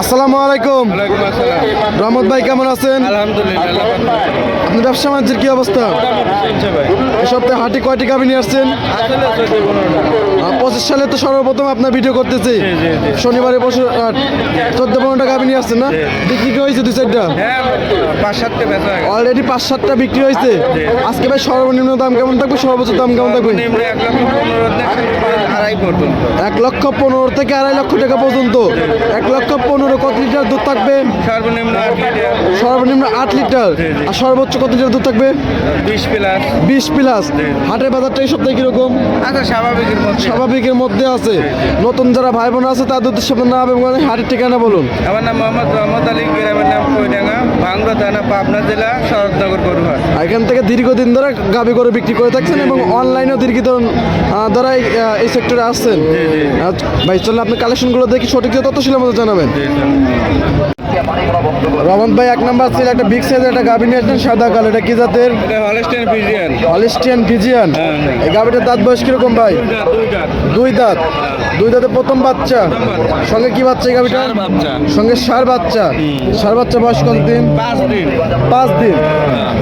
আসসালামু আলাইকুম। রহমত ভাই কেমন আছেন? আলহামদুলিল্লাহ। আল্লাহ পাক আপনি ব্যবসা বাণিজ্যের কি অবস্থা? এই এ সপ্তাহে হাটে কয়টি গাভী নিয়ে আসছেন? পঁচিশ সালে তো সর্বপ্রথম আপনার ভিডিও করতেছি। শনিবারে বছর চোদ্দ পনেরোটা গাভী নিয়ে আসছেন না? বিক্রি হয়েছে দু চারটা? বেচা হয়ে। অলরেডি পাঁচ সাতটা বিক্রি হয়েছে। আজকে ভাই সর্বনিম্ন দাম কেমন থাকবে? সর্বোচ্চ দাম কেমন থাকবে? এক লক্ষ পনেরো থেকে আড়াই লক্ষ টাকা পর্যন্ত। এক লক্ষ পনেরো কত লিটার দুধ থাকবে? সর্বনিম্ন আট লিটার। সর্বনিম্ন আট লিটার। আর সর্বোচ্চ কত লিটার দুধ থাকবে? বিশ প্লাস। বিশ প্লাস। হাটের বাজারটা এই সপ্তাহে কীরকম? স্বাভাবিক স্বাভাবিকের মধ্যে মধ্যে আছে। নতুন যারা ভাই বোন আছে তাদের উদ্দেশ্যে আপনার নাম এবং হাটের ঠিকানা বলুন। আমার নাম মোহাম্মদ রহমত আলী গ্রামের নাম কৈডাঙ্গা ভাঙ্গুড়া থানা পাবনা জেলা শরৎনগর গরুহাট এখান থেকে দীর্ঘদিন ধরে গাবি করে বিক্রি করে থাকছেন এবং অনলাইনেও দীর্ঘদিন ধরে এই, সেক্টরে আসছেন। ভাই চলে আপনি কালেকশনগুলো দেখি সঠিক তথ্য ছিল আমাদের জানাবেন। রমন ভাই এক নাম্বার ছিল একটা বিগ সাইজের একটা গাভি নিয়ে আসছেন সাদা কালো এটা কি জাতের? এটা হলস্টেন ফিজিয়ান হলিস্টিয়ান ফিজিয়ান হ্যাঁ, হ্যাঁ। এই গাভিটার দাঁত বয়স কীরকম ভাই? দুই দাঁত দুই দাঁতে। প্রথম বাচ্চা। সঙ্গে কি বাচ্চা এই গাভিটা? সঙ্গে সার বাচ্চা। সার বাচ্চা বয়স কত দিন পাঁচ দিন। পাঁচ দিন।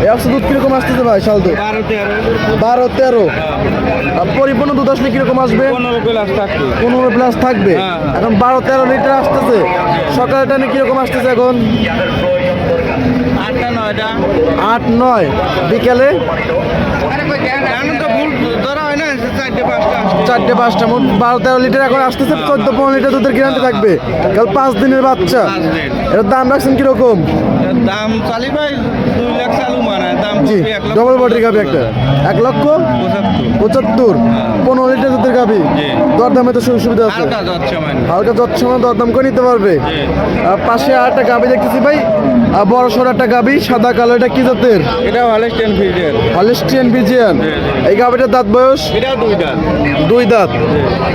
অবস্থা দুধ কীরকম আসতেছে ভাই শাল দুধ বারো তেরো। পরিপূর্ণ দুধ আসলে কীরকম আসবে? পনেরো প্লাস থাকবে। পনেরো প্লাস থাকবে? হ্যাঁ। এখন বারো তেরো লিটার আসতেছে। সকালে টাইমে কীরকম আসতেছে এখন? আট নয়। বিকেলে? হয় চারটে পাঁচটা। মোট বারো তেরো লিটার এখন আসতেছে চোদ্দ পনেরো লিটার দুধের গ্যারান্টি থাকবে। কাল পাঁচ দিনের বাচ্চা। এটার দাম রাখছেন কীরকম? এর দাম চালি ভাই দুই লাখ চালু মানে দাম জি পড়বে এক লক্ষ ডবল বডির গাবি একটা। এক লক্ষ? পঁচাত্তর। পঁচাত্তর। পনেরো লিটার দুধের গাবি দরদামে তো সুযোগ সুবিধা আছে। হালকা দরদাম করে নিতে পারবে। পাশে আর একটা গাবি দেখতেছি ভাই আর বড় সড়ো একটা গাবি সাদা কালো এটা কি জাতের? এটা হলস্টেন ফিজিয়ান হলিস্টিয়ান বিজিয়ান এই গাবিটার দাঁত বয়স? এটাও দুইটা দুই দাঁত।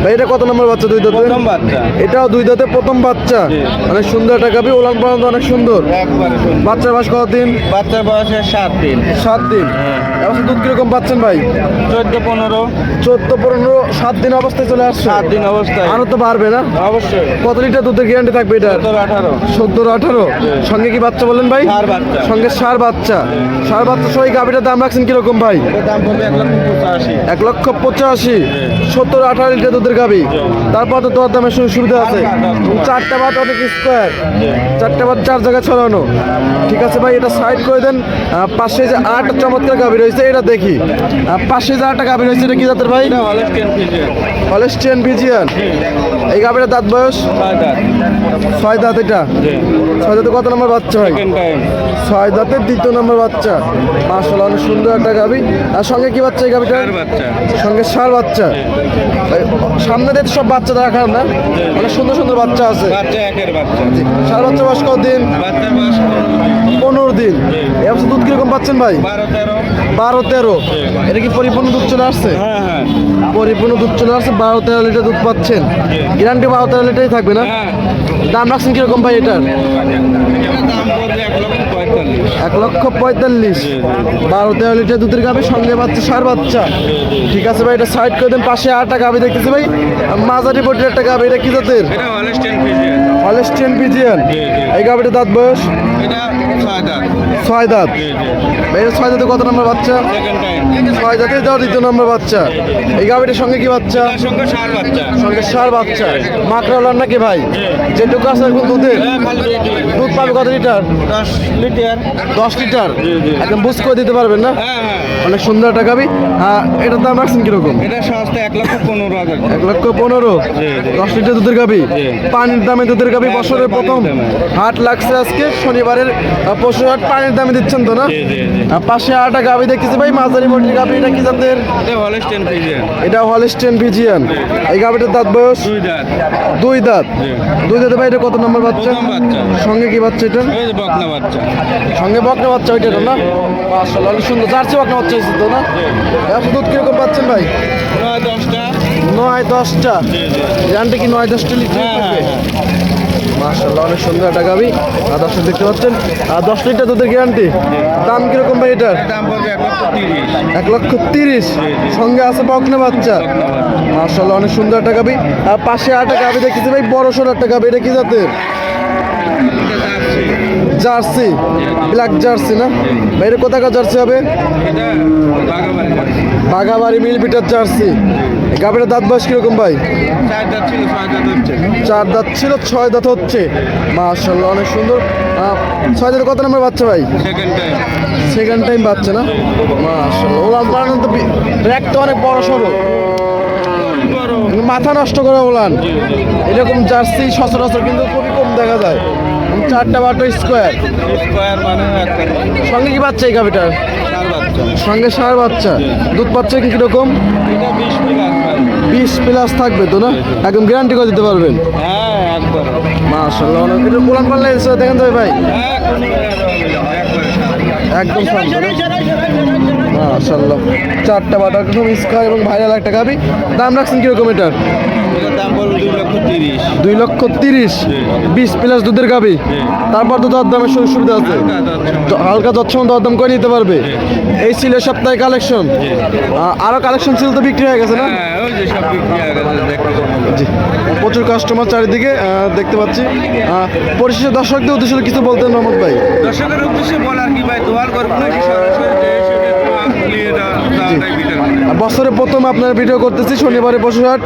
ভাই এটা কত নম্বর বাচ্চা দুই দাঁতে প্রথম বাচ্চা। এটাও দুই দাঁতে প্রথম বাচ্চা। অনেক সুন্দর একটা গাবি ওলান পর্যন্ত অনেক সুন্দর। বাচ্চার বয়স কত দিন বাচ্চার বয়স সাত দিন। সাত দিন। এখন দুধ কীরকম পাচ্ছেন ভাই? চোদ্দ পনেরো। চোদ্দ পনেরো সাত দিন অবস্থায় চলে আসছে? সাত দিন অবস্থায়। আরও তো বাড়বে না? অবশ্যই। কত লিটার দুধের গ্যারান্টি থাকবে এটা সত্তর আঠারো। সত্তর আঠারো? সঙ্গে কি বাচ্চা বললেন ভাই? বাচ্চা। সঙ্গে সার বাচ্চা। সার বাচ্চা সহ গাভিটার দাম রাখছেন কীরকম ভাই? এক লক্ষ পঁচাশি। সত্তর আঠারো লিটার দুধের গাভি। তারপর তো তোর দামের সুবিধা আছে। চারটা বাদ অনেক স্কোয়ার চারটা বাদ চার জায়গায় ছড়ানো। ঠিক আছে ভাই, এটা সাইড করে দেন। পাশে যে আট চমৎকার গাভি রয়েছে, এটা দেখি। পাশে যে আটটা গাভি রয়েছে, এটা কি জাতের ভাই? হলেস্টিয়ান ভিজিয়ান এই গাভিটার দাঁত বয়স? ছয় দাঁত এটা। ছয় দাঁতে কত নম্বর বাচ্চা টাইম ছয় দাঁতের দ্বিতীয় নম্বর বাচ্চা। মাসাল্লাহ অনেক সুন্দর একটা গাভি। আর সঙ্গে কি বাচ্চা এই বাচ্চা। সঙ্গে সার বাচ্চা। সামনে দিয়ে সব বাচ্চা দেখার না? অনেক সুন্দর সুন্দর বাচ্চা আছে। বাচ্চা বাচ্চা। বয়স কত দিন। পনেরো। দিন। এই অবস্থা দুধ কীরকম পাচ্ছেন ভাই? বারো তেরো। এটা কি পরিপূর্ণ দুধ চলে আসছে? হ্যাঁ হ্যাঁ। পরিপূর্ণ দুধ চলে আসছে বারো তেরো লিটার দুধ পাচ্ছেন। গ্যারান্টি বারো তেরো লিটারই থাকবে না? হ্যাঁ। দাম রাখছেন কীরকম ভাই এটার? দাম এক লক্ষ পঁয়তাল্লিশ। বারো তেরো লিটার দুধের গাবে সঙ্গে বাচ্চা সার বাচ্চা। ঠিক আছে ভাই এটা সাইড করে দেন পাশে আটটা গাবি দেখতেছি ভাই। মাঝারি বটির একটা গাবি এটা কি জাতের? হলস্টেন পিজিয়ান এই গাবিটা দাঁত বয়স? এটা ছয় দাঁত। ছয় দাঁত ছয় দাঁতে কত নম্বর বাচ্চা? ছয় দাঁতে যাও দ্বিতীয় নম্বর বাচ্চা। এই গাবিটার সঙ্গে কি বাচ্চা? সঙ্গে সার বাচ্চা। সার বাচ্চা নাকি ভাই? যেটুকু আছে এখন দুধের। হ্যাঁ, দুধ। পাবে কত লিটার? দশ লিটার। দশ লিটার? একদম বুঝ করে দিতে পারবেন না? হ্যাঁ হ্যাঁ। অনেক সুন্দর একটা গাবি আহ, এটার দাম রাখছেন কীরকম? এটা সস্তা এক লক্ষ পনেরো হাজার এক লক্ষ পনেরো? দশ লিটার দুধের গাবি পানির দামে দুধের গাবি হ্যাঁ, বছরের প্রথম। হাট লাগছে আজকে। শনিবারের পরশু হাট পানির দামে দিচ্ছেন তো না? পাশে আটা গাবি দেখতেছি ভাই মাঝারি মোটির গাবি। এটা কি জাতের? এটা হলস্টেন ফিজিয়ান এই গাবিটার দাঁত বয়স? দুই দাঁত। দুই দাঁত। দুই দাঁতে ভাই এটা কত নম্বর বাচ্চা? সঙ্গে কি বাচ্চা এটা? বকনা বাচ্চা। সঙ্গে বকনা বাচ্চা ওইটা না? মাশাআল্লাহ অনেক সুন্দর। জার্সি বকনা বাচ্চা হয়েছে তো না? এখন দুধ কীরকম পাচ্ছেন ভাই? নয় দশটা। নয় দশটা। গ্যারান্টি কি নয় দশটা লিটার মাশাআল্লাহ অনেক সুন্দর একটা গাবি। আর দশটা দেখতে পাচ্ছেন আর দশ লিটার দুধের গ্যারান্টি দাম কীরকম ভাই এটার? এক লক্ষ তিরিশ। সঙ্গে আছে বকনা বাচ্চা। মাশাআল্লাহ অনেক সুন্দর একটা গাবি। আর পাশে আটা গাবি দেখতেছি ভাই বড় সড়ো একটা গাবি এটা কি জাতের? জার্সি। ব্ল্যাক জার্সি না? এটা কোথাকার জার্সি হবে? বাগাবাড়ি বাঘাবাড়ি মিল বিটার জার্সি। এই গাভীটার দাঁত বয়স কীরকম ভাই? চার দাঁত ছিল ছয় দাঁত হচ্ছে। মাশাল্লাহ অনেক সুন্দর। ছয় দাঁত কত নম্বর বাচ্চা ভাই? সেকেন্ড টাইম বাচ্চা না? মাশাল্লাহ ওলান পালান তো বি- র্যাকটা অনেক বড় সড়ো মাথা নষ্ট করে ওলান। এরকম জার্সি সচরাচর কিন্তু খুবই কম দেখা যায়। চারটা বাটো স্কোয়ার মানে সঙ্গে কি বাচ্চা এই গাভিটার? বাচ্চা সঙ্গে সার বাচ্চা। দুধ পাচ্ছে কি কীরকম? বিশ প্লাস থাকবে তো না? একদম গ্যারান্টি করে দিতে পারবেন? মাসাল্লাহ একবার মাশাল্লাহ অনেক এটা কোলান পাল্লা দেখেন তো ভাই। হ্যাঁ একদম শান্ত মাশাল্লাহ চারটা বাটার খুব স্কোয়ার এবং ভাইরাল একটা গাভি। দাম রাখছেন কীরকম এটার? দুই লক্ষ তিরিশ। বিশ প্লাস দুধের গাভি। তারপর তো দর দামের সুযোগ সুবিধা আছে। হালকা দচ্ছম দরদাম করে নিতে পারবে। এই ছিল সপ্তাহে কালেকশন। আরও কালেকশন ছিল তো বিক্রি হয়ে গেছে না? হ্যাঁ জি। প্রচুর কাস্টমার চারিদিকে দেখতে পাচ্ছি। পরিশেষে দর্শকদের উদ্দেশ্যে কিছু বলতেন মোহাম্মদ ভাই। দর্শকের উদ্দেশ্যে বলার কি ভাই বছরে প্রথম আপনার ভিডিও করতেছি শনিবারে বসুরহাট।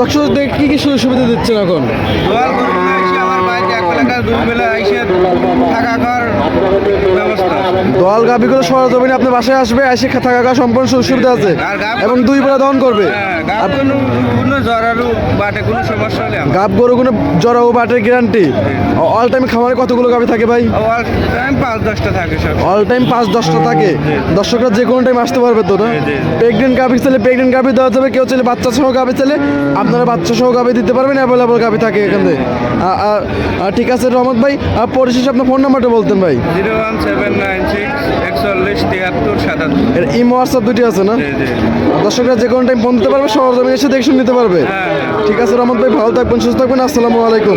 দর্শকদের কি কি সুযোগ সুবিধা দিচ্ছেন এখন? থাকা খাওয়ার দোয়াল গাভিগুলো সরজমিনে আপনার বাসায় আসবে এসে থাকা খাওয়া সম্পূর্ণ সুযোগ সুবিধা আছে এবং দুই বেলা দহন করবে। হ্যাঁ কোনো কোনো কোনো গাব গরুগুলো জরা ও বাটের গ্যারান্টি অল টাইম খামারে কতগুলো গাভি থাকে ভাই? অল টাইম পাঁচ দশটা থাকে অল টাইম পাঁচ দশটা থাকে। দর্শকরা যে কোনো টাইম আসতে পারবে তো না। প্রেগনেন্ট গাভি চাইলে প্রেগনেন্ট গাভি দেওয়া যাবে কেউ চাইলে বাচ্চা সহ গাভি চাইলে আপনারা বাচ্চা সহ গাভি দিতে পারবেন অ্যাভেলেবল গাভি থাকে এখানে আ, ঠিক আছে রহমত ভাই আর পরিশেষে আপনার ফোন নাম্বারটা বলতেন ভাই। Zero one seven nine six একচল্লিশ তিয়াত্তর সাতাত্তর। এর ইমো হোয়াটসঅ্যাপ দুটি আছে না? দর্শকরা যে কোনো টাইম ফোন দিতে পারবে সরজমিনে এসে দেখে নিতে পারবে। হ্যাঁ ঠিক আছে রহমত ভাই ভালো থাকবেন সুস্থ থাকবেন আসসালামু আলাইকুম।